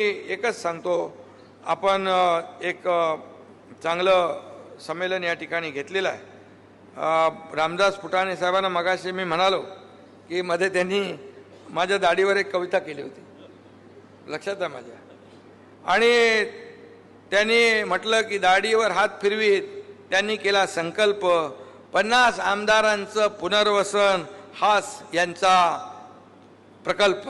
एकच सांगतो. आपण एक चांगलं संमेलन या ठिकाणी घेतलेलं आहे. रामदास फुटाणे साहेबांना मगाशी मी म्हणालो की मध्ये त्यांनी माझ्या दाढीवर एक कविता केली होती. लक्षात आहे माझ्या. आणि त्यांनी म्हटलं की दाढीवर हात फिरवीत त्यांनी केला संकल्प. पन्नास आमदारांचं पुनर्वसन हाच यांचा प्रकल्प.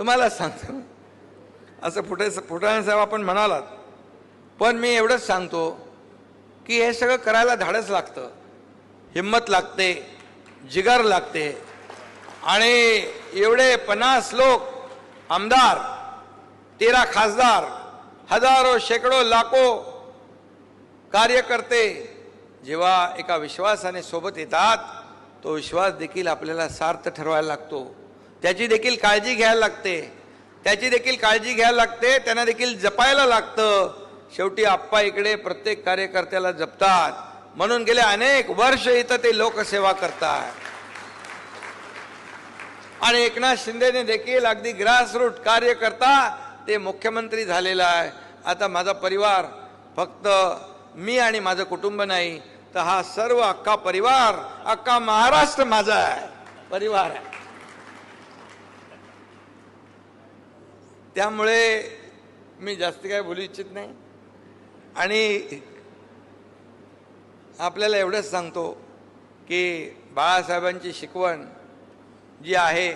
तुम्हाला सांगतो. असं फुटे फुटाणे साहेब आपण म्हणालात. पण मी एवढंच सांगतो की हे सगळं करायला धाडस लागतं. हिंमत लागते जिगर लागते. आणि एवढे पन्नास लोक आमदार तेरा खासदार हजारो शेकडो लाखो कार्यकर्ते जेव्हा एका विश्वासाने सोबत येतात तो विश्वास देखील आपल्याला सार्थ ठरवायला लागतो. त्याची देखील काळजी घ्यायला लागते. त्याची देखील काळजी घ्यायला लागते त्यांना देखील जपायला लागतं. शेवटी आप्पा इकडे प्रत्येक कार्यकर्त्याला जपतात. म्हणून गेले अनेक वर्ष इथं ते लोकसेवा करतात. आणि एकनाथ शिंदेने देखील अगदी ग्रासरूट कार्य करता ते मुख्यमंत्री झालेला आहे. आता माझा परिवार फक्त मी आणि माझं कुटुंब नाही तर हा सर्व अख्खा परिवार अख्खा महाराष्ट्र माझा आहे. परिवार आहे. त्यामुळे मी जास्त काय बोलू इच्छित नाही. आणि आपल्याला एवढंच सांगतो की बाळासाहेबांची शिकवण जी आहे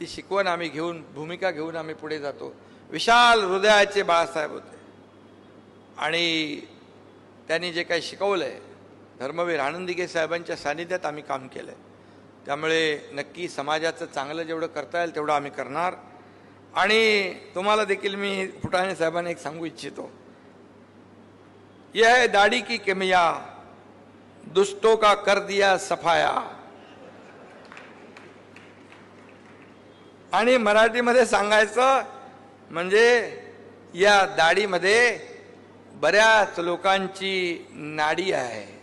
ती शिकवण आम्ही घेऊन भूमिका घेऊन आम्ही पुढे जातो. विशाल हृदयाचे बाळासाहेब होते. आणि त्यांनी जे काही शिकवलं आहे धर्मवीर आनंदिके साहेबांच्या सानिध्यात आम्ही काम केलं आहे त्यामुळे नक्की समाजाचं चांगलं जेवढं करता येईल तेवढं आम्ही करणार. आणि तुम्हाला देखील मी फुटाणे साहेबांना एक सांगू इच्छितो. यह है दाढ़ी की किमिया दुष्टों का कर दिया सफाया. आणि मराठीमध्ये सांगायचं म्हणजे या दाढीमध्ये बऱ्याच लोकांची नाडी आहे.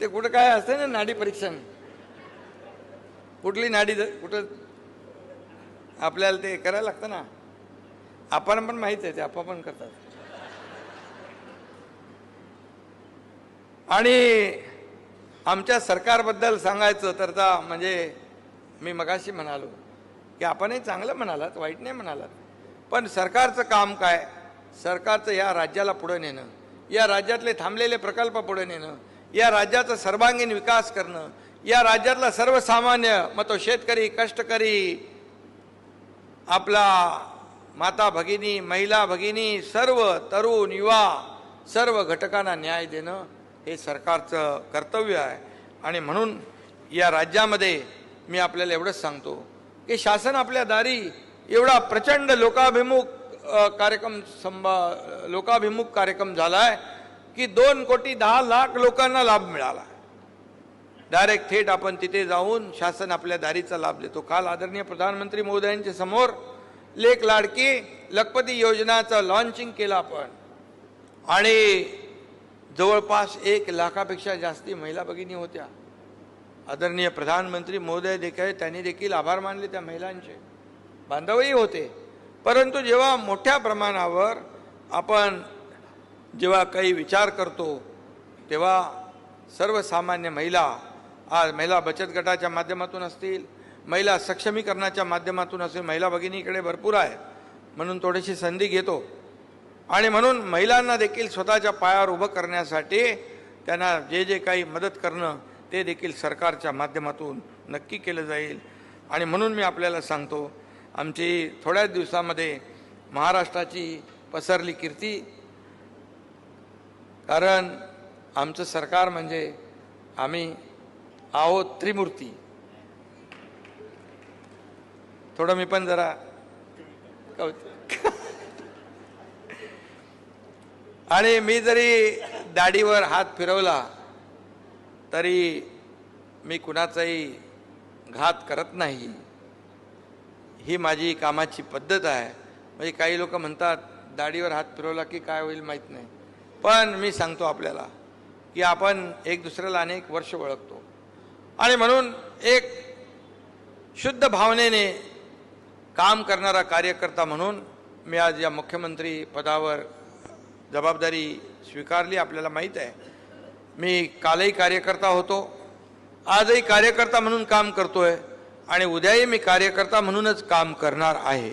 ते कुठं काय असते ना नाडी परीक्षण? कुठली नाडी कुठं आपल्याला ते करायला लागतं ना. आपण पण माहीत आहे ते आपण पण करतात. आणि आमच्या सरकारबद्दल सांगायचं तर दा म्हणजे मी मगाशी म्हणालो की आपणही चांगलं म्हणालात वाईट नाही म्हणालात. पण सरकारचं काम काय? सरकारचं या राज्याला पुढं नेणं या राज्यातले थांबलेले प्रकल्प पुढे नेणं या राज्याचा सर्वांगीण विकास करणं या राज्यातला सर्वसामान्य मग तो शेतकरी कष्टकरी आपला माता भगिनी महिला भगिनी सर्व तरुण युवा सर्व घटकांना न्याय देणं हे सरकारचं कर्तव्य आहे. आणि म्हणून या राज्यामध्ये मी आपल्याला एवढंच सांगतो की शासन आपल्या दारी एवढा प्रचंड लोकाभिमुख कार्यक्रम संभा लोकाभिमुख कार्यक्रम झाला आहे की दोन कोटी दहा लाख लोकांना लाभ मिळाला डायरेक्ट थेट आपण तिथे जाऊन शासन आपल्या दारीचा लाभ देतो. काल आदरणीय प्रधानमंत्री महोदयांच्या समोर लेख लाडकी लखपती योजनाचं लॉन्चिंग केलं आपण. आणि जवळपास एक लाखापेक्षा जास्ती महिला भगिनी होत्या. आदरणीय प्रधानमंत्री महोदय देखील त्यांनी देखील आभार मानले त्या महिलांचे. बांधवही होते. परंतु जेव्हा मोठ्या प्रमाणावर आपण जेव्हा काही विचार करतो तेव्हा सर्वसामान्य महिला आज महिला बचत गटाच्या माध्यमातून असतील महिला सक्षमीकरणाच्या माध्यमातून असतील महिला भगिनीकडे भरपूर आहे म्हणून थोडीशी संधी घेतो. आणि म्हणून महिलांना देखील स्वतःच्या पायावर उभं करण्यासाठी त्यांना जे जे काही मदत करणं ते देखील सरकारच्या माध्यमातून नक्की केलं जाईल. आणि म्हणून मी आपल्याला सांगतो आमची थोड्याच दिवसामध्ये महाराष्ट्राची पसरली कीर्ती. कारण आमचं सरकार म्हणजे आम्ही आहो त्रिमूर्ती. थोडं मी पण जरा आणि मी जरी दाढीवर हात फिरवला तरी मी कुणाचाही घात करत नाही. ही माझी कामाची पद्धत आहे. म्हणजे काही लोक म्हणतात दाढीवर हात फिरवला की काय होईल माहीत नाही. पण मी सांगतो आपल्याला की आपण एक दुसऱ्याला अनेक वर्ष ओळखतो. आणि म्हणून एक शुद्ध भावनेने काम करणारा कार्यकर्ता म्हणून मी आज या मुख्यमंत्री पदावर जबाबदारी स्वीकारली आपल्याला माहीत आहे. मी कालही कार्यकर्ता होतो आजही कार्यकर्ता म्हणून काम करतोय आणि उद्याही मी कार्यकर्ता म्हणूनच काम करणार आहे.